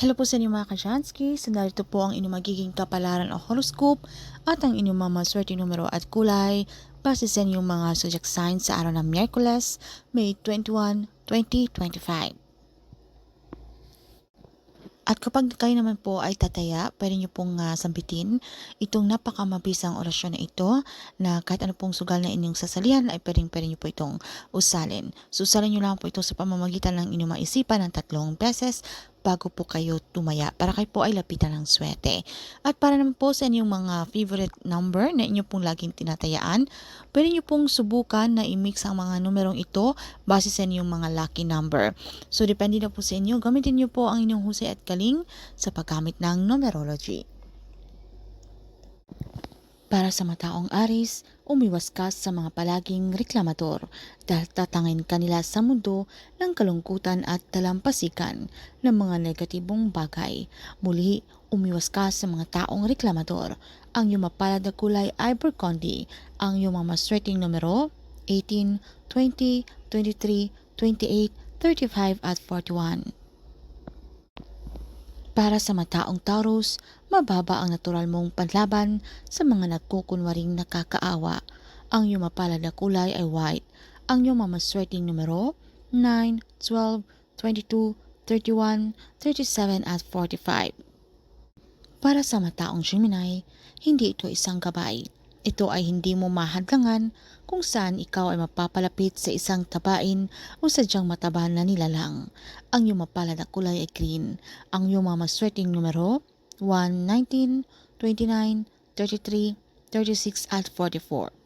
Hello po sa inyo mga kasyansky. So narito po ang inyong magiging kapalaran o horoscope at ang inyong mga swerte numero at kulay base sa inyong mga zodiac signs sa araw ng Miyerkules, May 21, 2025. At kapag kayo naman po ay tataya, pwede nyo pong ah, sambitin itong napakamabisang orasyon na ito na kahit ano pong sugal na inyong sasalihan ay pwedeng pwede nyo po itong usalin. So usalin nyo lang po ito sa pamamagitan ng inyong maisipan ng tatlong beses bago po kayo tumaya para kayo po ay lapitan ng swerte. At para naman po sa inyong mga favorite number na inyo pong laging tinatayaan, pwede nyo pong subukan na i-mix ang mga numerong ito base sa inyong mga lucky number. So depende na po sa inyo, gamitin nyo po ang inyong husay at galing sa paggamit ng numerology. Para sa mataong Aris, umiwas ka sa mga palaging reklamador dahil tatangin kanila sa mundo ng kalungkutan at dalampasikan ng mga negatibong bagay. Muli, umiwas ka sa mga taong reklamador. Ang iyong mapalad na kulay ay burgundy. Ang iyong mga maswerteng numero 18, 20, 23, 28, 35 at 41. Para sa mataong Taurus, mababa ang natural mong panlaban sa mga nagkukunwaring nakakaawa. Ang iyong mapalad na kulay ay white. Ang iyong mamaswerteng numero 9, 12, 22, 31, 37 at 45. Para sa mataong Gemini, hindi ito isang gabay. Ito ay hindi mo mahadlangan kung saan ikaw ay mapapalapit sa isang tabain o sadyang mataba na nilalang. Ang iyong mapalad na kulay ay green. Ang iyong mga maswerteng numero 1, 19, 29, 33, 36 at 44.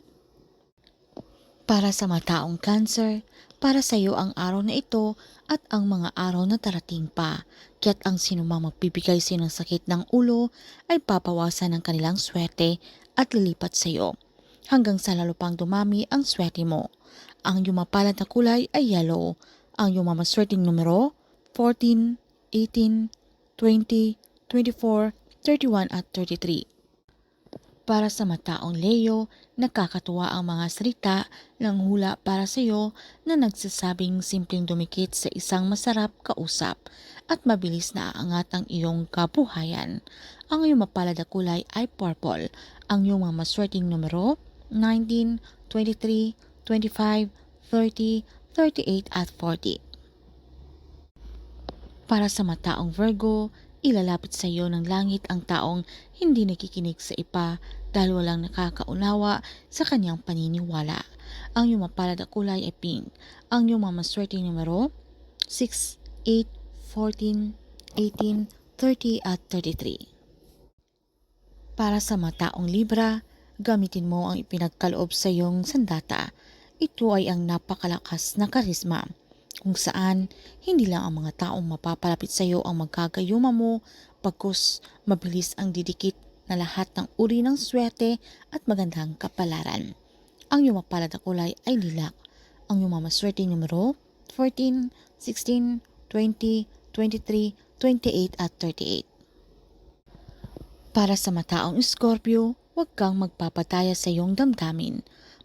Para sa mataong cancer, para sa iyo ang araw na ito at ang mga araw na darating pa. Kaya't ang sinumang magbibigay sa ng sakit ng ulo ay papawasan ng kanilang swerte at lilipat sa iyo hanggang sa lalo pang dumami ang swerte mo. Ang iyong mapalad na kulay ay yellow. Ang iyong mamaswerteng numero 14, 18, 20, 24, 31 at 33. Para sa mataong Leo, nakakatuwa ang mga salita ng hula para sa iyo na nagsasabing simpleng dumikit sa isang masarap kausap at mabilis na aangat ang iyong kabuhayan. Ang iyong mapalad na kulay ay purple. Ang iyong mga maswerteng numero 19, 23, 25, 30, 38 at 40. Para sa mataong Virgo, ilalapit sa iyo ng langit ang taong hindi nakikinig sa ipa dahil walang nakakaunawa sa kanyang paniniwala. Ang iyong mapalad na kulay ay pink. Ang iyong mga maswerteng numero 6, 8, 14, 18, 30 at 33. Para sa mataong Libra, gamitin mo ang ipinagkaloob sa iyong sandata. Ito ay ang napakalakas na karisma kung saan hindi lang ang mga taong mapapalapit sa iyo ang magkagayuma mo, pagkus mabilis ang didikit na lahat ng uri ng swerte at magandang kapalaran. Ang iyong mapalad na kulay ay lilak. Ang iyong mamaswerte numero 14, 16, 20, 23, 28 at 38. Para sa mataong Scorpio, huwag kang magpapataya sa iyong damdamin.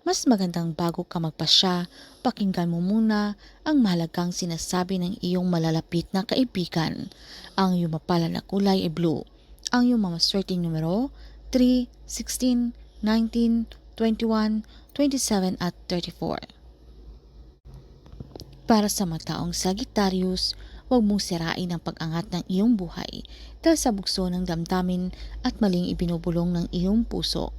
Mas magandang bago ka magpasya, pakinggan mo muna ang mahalagang sinasabi ng iyong malalapit na kaibigan. Ang iyong mapalad na kulay ay blue. Ang iyong mamaswerteng numero 3, 16, 19, 21, 27 at 34. Para sa mataong Sagittarius, huwag mong sirain ang pag-angat ng iyong buhay dahil sa bugso ng damdamin at maling ibinubulong ng iyong puso.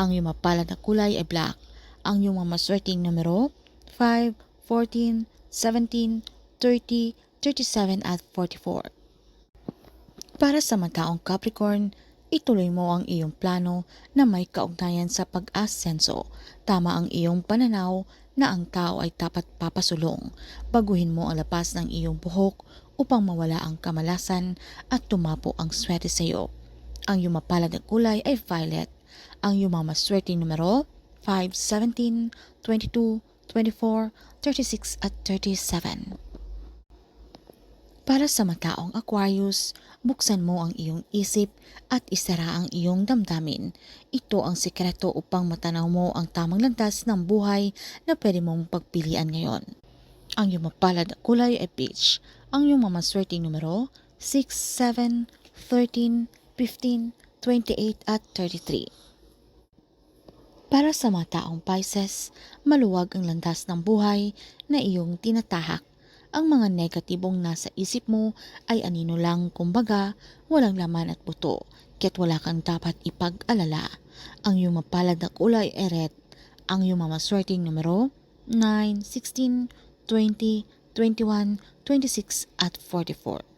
Ang iyong mapalad na kulay ay black. Ang iyong mamaswerteng numero 5, 14, 17, 30, 37 at 44. Para sa mataong Capricorn, ituloy mo ang iyong plano na may kaugnayan sa pag-asenso. Tama ang iyong pananaw na ang tao ay dapat papasulong. Baguhin mo ang lapas ng iyong buhok upang mawala ang kamalasan at tumapo ang swerte sa iyo. Ang iyong mapalad na kulay ay violet. Ang iyong mga maswerte numero 5, 17, 22, 24, 36 at 37. Para sa mataong Aquarius, buksan mo ang iyong isip at isara ang iyong damdamin. Ito ang sikreto upang matanaw mo ang tamang landas ng buhay na pwede mong pagpilian ngayon. Ang iyong mapalad na kulay ay peach. Ang iyong mamaswerteng numero 6, 7, 13, 15, 28 at 33. Para sa mga taong Pisces, maluwag ang landas ng buhay na iyong tinatahak. Ang mga negatibong nasa isip mo ay anino lang kumbaga walang laman at buto, kaya't wala kang dapat ipag-alala. Ang iyong mapalad na kulay ay red. Ang iyong mamaswerteng numero 9, 16, 20, 21, 26 at 44.